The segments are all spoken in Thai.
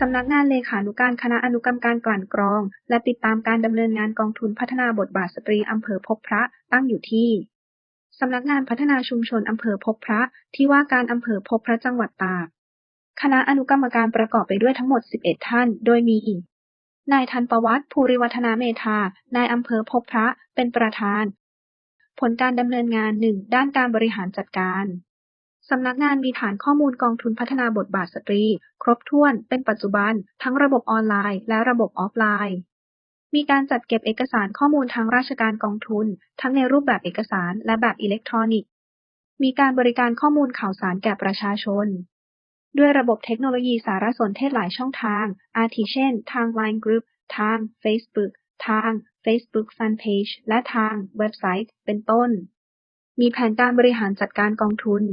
สำนักงานเลขานุการคณะอนุกรรมการกลั่นกรอง และติดตามการดำเนินงานกองทุนพัฒนาบทบาทสตรีอำเภอพบพระตั้งอยู่ที่สำนักงานพัฒนาชุมชนอำเภอพบพระที่ว่าการอำเภอพบพระจังหวัดตาก คณะอนุกรรมการประกอบไปด้วยทั้งหมด 11 ท่าน โดยมีนายทันประวัติภูริวัฒนาเมธานายอำเภอพบพระเป็นประธาน ผลการดำเนินงาน 1. ด้านการบริหารจัดการ สำนักงานมีฐานข้อมูลกองทุนพัฒนาบทบาทสตรี ครบถ้วนเป็นปัจจุบัน ทั้งระบบออนไลน์และระบบออฟไลน์ มีการจัดเก็บเอกสารข้อมูลทางราชการกองทุน ทั้งในรูปแบบเอกสารและแบบอิเล็กทรอนิกส์ มีการบริการข้อมูลข่าวสารแก่ประชาชน ด้วยระบบเทคโนโลยีสารสนเทศหลายช่องทาง อาทิเช่น ทาง Line Group ทาง Facebook ทาง Facebook Fanpage และทางเว็บไซต์ เป็นต้น มีแผนการบริหารจัดการกองทุน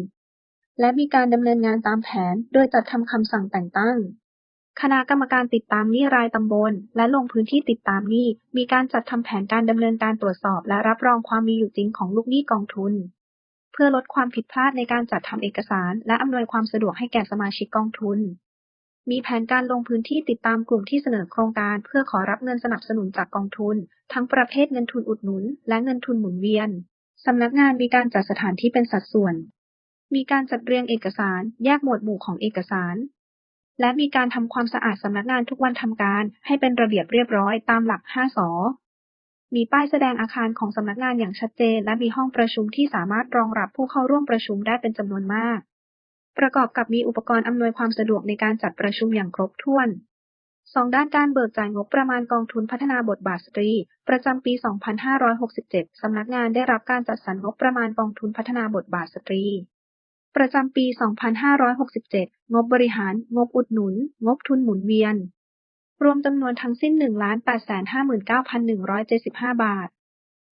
และมีการดำเนินงานตามแผน โดยจัดทำคำสั่งแต่งตั้ง คณะกรรมการติดตามหนี้รายตำบล และลงพื้นที่ติดตามหนี้ มีการจัดทำแผนการดำเนินการตรวจสอบ และรับรองความมีอยู่จริงของลูกหนี้กองทุน เพื่อลดความผิดพลาดในการจัดทำเอกสาร และอำนวยความสะดวกให้แก่สมาชิกกองทุน มีแผนการลงพื้นที่ติดตามกลุ่มที่เสนอโครงการ เพื่อขอรับเงินสนับสนุนจากกองทุน ทั้งประเภทเงินทุนอุดหนุน และเงินทุนหมุนเวียนสำนักงานมีการจัดสถานที่เป็นสัดส่วน มีการจัดเรียงเอกสาร แยกหมวดหมู่ของเอกสาร และมีการทำความสะอาดสำนักงานทุกวันทำการ ให้เป็นระเบียบเรียบร้อยตามหลัก 5 ส มีป้ายแสดงอาคารของสำนักงานอย่างชัดเจน และมีห้องประชุมที่สามารถรองรับผู้เข้าร่วมประชุมได้เป็นจำนวนมาก ประกอบกับมีอุปกรณ์อำนวยความสะดวกในการจัดประชุมอย่างครบถ้วนสองด้านการเบิกจ่ายงบประมาณกองทุนพัฒนาบทบาทสตรี ประจำปี 2567 สำนักงานได้รับการจัดสรรงบประมาณกองทุนพัฒนาบทบาทสตรี ประจำปี 2567 งบบริหาร งบอุดหนุน งบทุนหมุนเวียน รวมจำนวนทั้งสิ้น 1,859,175 บาท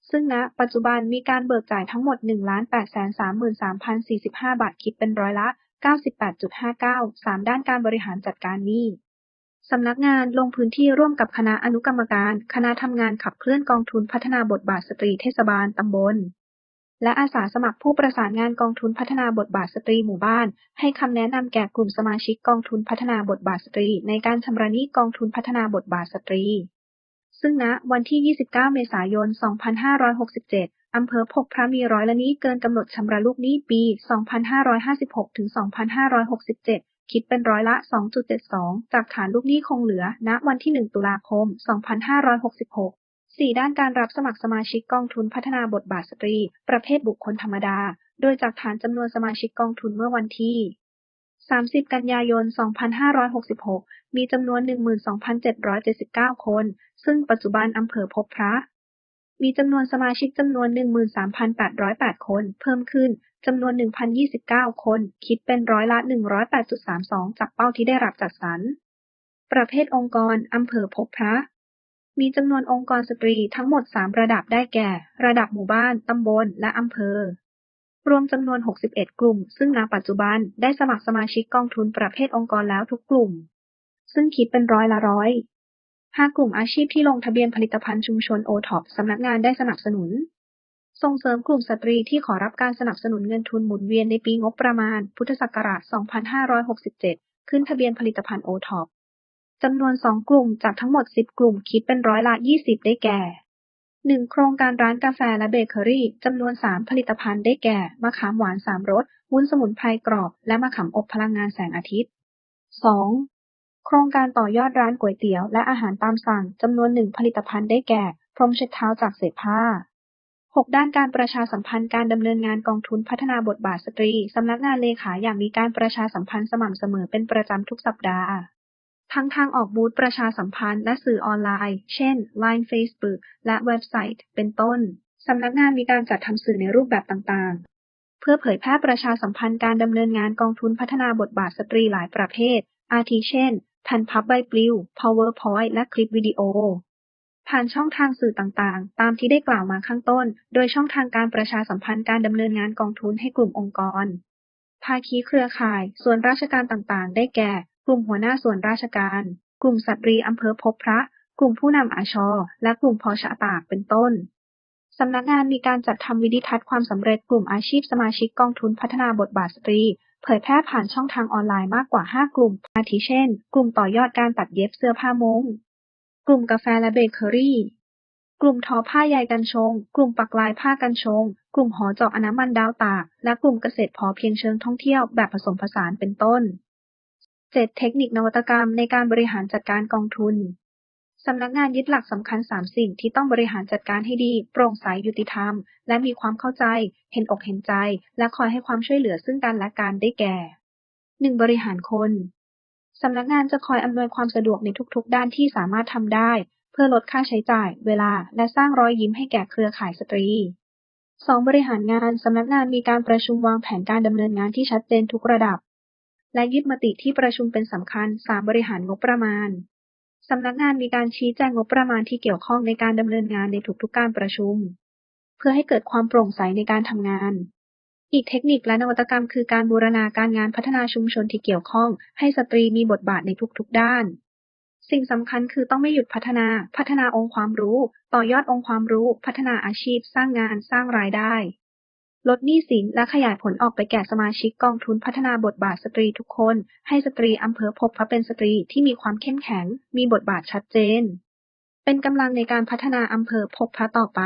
ซึ่งณปัจจุบันมีการเบิกจ่ายทั้งหมด 1,833,045 บาทคิดเป็นร้อยละ 98.59 3 ด้านการบริหารจัดการหนี้สำนักงานลงพื้นที่ร่วมกับคณะอนุกรรมการ คณะทำงานขับเคลื่อนกองทุนพัฒนาบทบาทสตรีเทศบาลตำบล และอาสาสมัครผู้ประสานงานกองทุนพัฒนาบทบาทสตรีหมู่บ้าน ให้คำแนะนำแก่กลุ่มสมาชิกกองทุนพัฒนาบทบาทสตรี ในการชำระหนี้กองทุนพัฒนาบทบาทสตรี ซึ่งณวันที่ 29 เมษายน 2567อำเภอพบพระมีร้อยละนี้เกินกำหนดชำระลูกหนี้ปี 2556 ถึง 2567 คิดเป็นร้อยละ 2.72 จากฐานลูกหนี้คงเหลือ ณ วันที่ 1 ตุลาคม 2566 4 ด้านการรับสมัครสมาชิกกองทุนพัฒนาบทบาทสตรี ประเภทบุคคลธรรมดา โดยจากฐานจำนวนสมาชิกกองทุนเมื่อวันที่ 30 กันยายน 2566 มีจำนวน 12,779 คน ซึ่งปัจจุบันอำเภอพบพระ มีจำนวนสมาชิกจำนวน 13,808 คน เพิ่มขึ้นจำนวน 1,029 คน คิดเป็นร้อยละ 108.32 จากเป้าที่ได้รับจัดสรร ประเภทองค์กรอำเภอพบพระ มีจำนวนองค์กรสตรีทั้งหมด 3 ระดับได้แก่ ระดับหมู่บ้าน ตำบล และอำเภอ รวมจำนวน 61 กลุ่ม ซึ่งณปัจจุบันได้สมัครสมาชิกกองทุนประเภทองค์กรแล้วทุกกลุ่ม ซึ่งคิดเป็นร้อยละร้อย5กลุ่มอาชีพที่ลงทะเบียนผลิตภัณฑ์ชุมชนโอท็อปสำนักงานได้สนับสนุน ส่งเสริมกลุ่มสตรีที่ขอรับการสนับสนุนเงินทุนหมุนเวียนในปีงบประมาณ พุทธศักราช 2567 ขึ้นทะเบียนผลิตภัณฑ์โอท็อป จำนวน 2 กลุ่มจากทั้งหมด 10 กลุ่มคิดเป็นร้อยละ 20 ได้แก่ 1. โครงการร้านกาแฟและเบเกอรี่จำนวน 3 ผลิตภัณฑ์ได้แก่ มะขามหวาน 3 รส วุ้นสมุนไพรกรอบ และมะขามอบพลังงานแสงอาทิตย์ 2. โครงการต่อยอดร้านก๋วยเตี๋ยว และอาหารตามสั่งจำนวน 1 ผลิตภัณฑ์ได้แก่ พรมเช็ดเท้าจากเศษผ้า 6. ด้านการประชาสัมพันธ์การดำเนินงานกองทุนพัฒนาบทบาทสตรีสำนักงานเลขาอย่างมีการประชาสัมพันธ์สม่ำเสมอเป็นประจำทุกสัปดาห์ ทั้งทางออกบูธประชาสัมพันธ์และสื่อออนไลน์ เช่น Line Facebook และเว็บไซต์ เป็นต้น สำนักงานมีการจัดทำสื่อในรูปแบบต่างๆ เพื่อเผยแพร่ประชาสัมพันธ์การดำเนินงานกองทุนพัฒนาบทบาทสตรีหลายประเภท อาทิเช่นแผ่นพับใบปลิว PowerPoint และคลิปวิดีโอ ผ่านช่องทางสื่อต่างๆ ตามที่ได้กล่าวมาข้างต้น โดยช่องทางการประชาสัมพันธ์การดำเนินงานกองทุนให้กลุ่มองค์กร ภาคีเครือข่าย ส่วนราชการต่างๆ ได้แก่ ลุ่มหัวหน้าส่วนราชการ กลุ่มสตรีอำเภอพบพระ กลุ่มผู้นำอาชอ และกลุ่มพอชะตากเป็นต้นสำนักงานมีการจัดทำวิดิทัศน์ความสำเร็จกลุ่มอาชีพสมาชิกกองทุนพัฒนาบทบาทสตรี เผยแพร่ผ่านช่องทางออนไลน์มากกว่า 5 กลุ่ม อาทิเช่น กลุ่มต่อยอดการตัดเย็บเสื้อผ้ามง กลุ่มกาแฟและเบเกอรี่ กลุ่มทอผ้าใยกันชง กลุ่มปักลายผ้ากันชง กลุ่มหอเจาะอน้ำมันดาวตาก และกลุ่มเกษตรพอเพียงเชิงท่องเที่ยวแบบผสมผสานเป็นต้น 7. เทคนิคนวัตกรรมในการบริหารจัดการกองทุน สำนักงานยึดหลักสำคัญ 3 สิ่งที่ต้องบริหารจัดการให้ดี โปร่งใสยุติธรรม และมีความเข้าใจ เห็นอกเห็นใจ และคอยให้ความช่วยเหลือซึ่งกันและกันได้แก่ 1. บริหารคน สำนักงานจะคอยอำนวยความสะดวกในทุกๆ ด้านที่สามารถทำได้ เพื่อลดค่าใช้จ่าย เวลา และสร้างรอยยิ้มให้แก่เครือข่ายสตรี 2. บริหารงาน สำนักงานมีการประชุมวางแผนการดำเนินงานที่ชัดเจนทุกระดับ และยึดมติที่ประชุมเป็นสำคัญ 3. บริหารงบประมาณ สำนักงานมีการชี้แจงงบประมาณที่เกี่ยวข้องในการดำเนินงานในทุกๆการประชุม เพื่อให้เกิดความโปร่งใสในการทำงาน อีกเทคนิคและนวัตกรรมคือการบูรณาการงานพัฒนาชุมชนที่เกี่ยวข้อง ให้สตรีมีบทบาทในทุกๆ ด้าน สิ่งสำคัญคือต้องไม่หยุดพัฒนา พัฒนาองค์ความรู้ ต่อยอดองค์ความรู้ พัฒนาอาชีพ สร้างงาน สร้างรายได้ ลดหนี้สินและขยายผลออกไปแก่สมาชิกกองทุนพัฒนาบทบาทสตรีทุกคน ให้สตรีอำเภอพบพระเป็นสตรีที่มีความเข้มแข็ง มีบทบาทชัดเจน เป็นกำลังในการพัฒนาอำเภอพบพระต่อไป